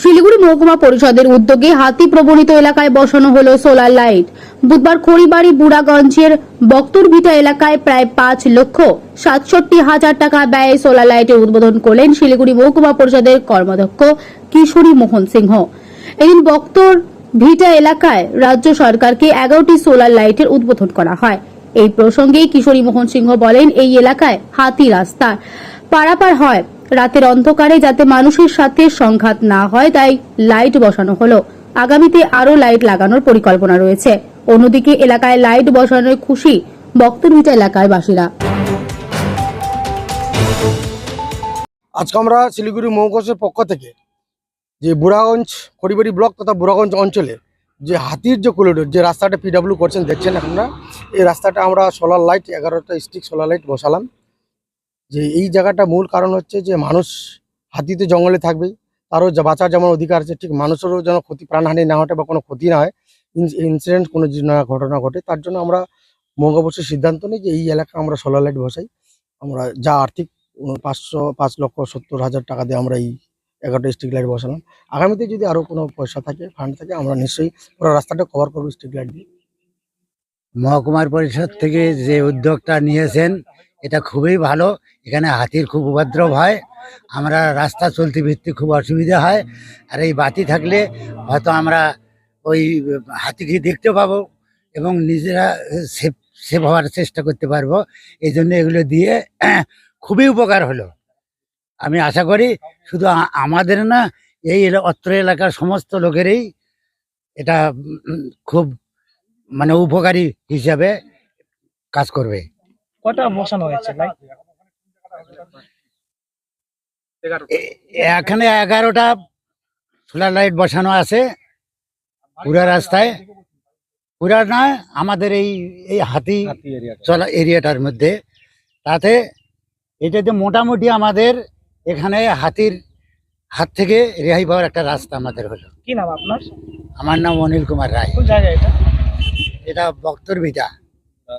শিলিগুড়ি মহকুমা পরিষদের উদ্যোগে হাতি প্রবণিত এলাকায় বসানো হলো সোলার লাইট। বুধবার খড়িবাড়ি বুড়াগঞ্জের বক্তুরভিটা এলাকায় প্রায় পাঁচ লক্ষ সাতষট্টি হাজার টাকা ব্যয়ে সোলার লাইটের উদ্বোধন করলেন শিলিগুড়ি মহকুমা পরিষদের কর্মাধ্যক্ষ কিশোরী মোহন সিংহ। এদিন বক্তর ভিটা এলাকায় রাজ্য সরকারকে এগারোটি সোলার লাইটের উদ্বোধন করা হয়। এই প্রসঙ্গে কিশোরী মোহন সিংহ বলেন, এই এলাকায় হাতি রাস্তা পারাপার হয়। রাতের অন্ধকারে যাতে মানুষের সাথে সংঘাত না হয়, তাই লাইট বসানো হলো। আগামীতে আরও লাইট লাগানোর পরিকল্পনা রয়েছে। অন্যদিকে এলাকায় লাইট বসানোর খুশি বক্তরভিটা এলাকায় বাসীরা। আজকে আমরা শিলিগুড়ি মহকুমার পক্ষ থেকে যে বুড়াগঞ্জ, খড়িবাড়ি ব্লক তথা বুড়াগঞ্জ অঞ্চলে যে হাতির যে করিডোর যে রাস্তাটা পিডাব্লিউ করছেন, দেখছেন আপনারা? এই রাস্তাটা আমরা সোলার লাইট এগারোটা স্টিক সোলার লাইট বসালাম। যে এই জায়গাটা মূল কারণ হচ্ছে যে মানুষ হাতিতে জঙ্গলে থাকবেই তারও বাঁচার যেমন অধিকার আছে, ঠিক মানুষেরও যেন ক্ষতি, প্রাণহানি না ঘটে বা কোনো ক্ষতি না হয় ইনসিডেন্ট কোনো না ঘটনা ঘটে, তার জন্য আমরা মঙ্গবর্ষের সিদ্ধান্ত নিই যে এই এলাকা আমরা সোলার লাইট বসাই। আমরা যা আর্থিক পাঁচশো, পাঁচ লক্ষ সত্তর হাজার টাকা দিয়ে আমরা এই এগারোটা স্ট্রিট লাইট বসালাম। আগামীতে যদি আরও কোনো পয়সা থাকে ফান্ড থাকে, আমরা নিশ্চয়ই পুরো রাস্তাটা কভার করব স্ট্রিট লাইট দিয়ে। মহকুমার পরিষদ থেকে যে উদ্যোগটা নিয়েছেন এটা খুবই ভালো। এখানে হাতির খুব উপদ্রব হয়। আমরা রাস্তা চলতে ফিরতে খুব অসুবিধা হয়। আর এই বাতি থাকলে হয়তো আমরা ওই হাতিকে দেখতে পাবো এবং নিজেরা সেফ সেফ হওয়ার চেষ্টা করতে পারব। এই জন্য এগুলো দিয়ে খুবই উপকার হলো। আমি আশা করি শুধু আমাদের না, এই অত্র এলাকার সমস্ত লোকেরই এটা খুব মানে উপকারী হিসাবে কাজ করবে। কটা বসানো হয়েছে এ- এখানে এগারোটা সোলার লাইট বসানো আছে পুরা রাস্তায়। পুরা না আমাদের এই এই হাতি চলা এরিয়াটার মধ্যে। তাতে এটাতে মোটামুটি আমাদের এখানে হাতির হাত থেকে রেহাই পাওয়ার একটা রাস্তা আমাদের হলো। কি নাম আপনার? আমার নাম অনিল কুমার রায়। এটা? এটা বক্তর ভিটা